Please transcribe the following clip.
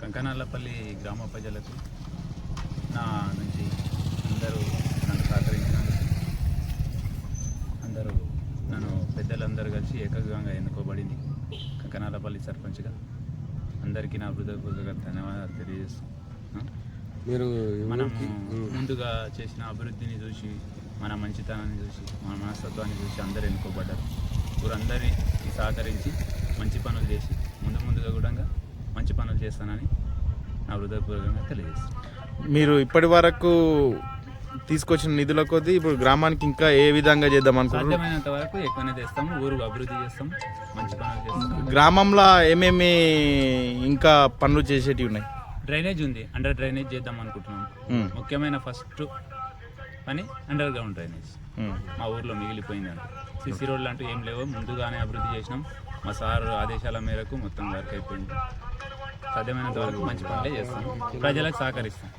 కంకనాలపల్లి గ్రామ ప్రజలకు నా నుంచి అందరూ నన్ను సహకరించినందుకు అందరూ నన్ను పెద్దలందరూ కలిసి ఏకగ్రంగా ఎన్నుకోబడింది కంకనాలపల్లి సర్పంచ్గా. అందరికీ నా హృదయపూర్వక ధన్యవాదాలు తెలియజేస్తున్నాను మీరు మనం ముందుగా చేసిన అభివృద్ధిని చూసి మన మంచితనాన్ని చూసి మన మనస్తత్వాన్ని చూసి అందరు ఎన్నుకోబడ్డారు. ఊరందరి సహకరించి మంచి పనులు చేసి ముందు పనులు చేస్తానని నా హృదయపూర్వకంగా తెలియజేస్తాను. మీరు ఇప్పటి వరకు తీసుకొచ్చిన నిధుల కొద్దీ ఇప్పుడు గ్రామానికి ఇంకా ఏ విధంగా చేద్దాం సాధ్యమైనంత వరకు ఎక్కువనే తెస్తాము ఊరు అభివృద్ధి చేస్తాం మంచి పనులు చేస్తాం గ్రామంలో ఏమేమి ఇంకా పనులు చేసేటివి ఉన్నాయి? డ్రైనేజ్ ఉంది అండర్ డ్రైనేజ్ చేద్దాం అనుకుంటున్నాం ముఖ్యమైన ఫస్ట్ పని అండర్ గ్రౌండ్ డ్రైనేజ్. మా ఊర్లో మిగిలిపోయింది అంట సిసి రోడ్లు అంటూ ఏం లేవు ముందుగానే అభివృద్ధి చేసినాం. మా సార్ ఆదేశాల మేరకు మొత్తం వర్క్ అయిపోయింది. సాధ్యమైనంత వరకు మంచి పనులే చేస్తాం. ప్రజలకు సహకరిస్తాం.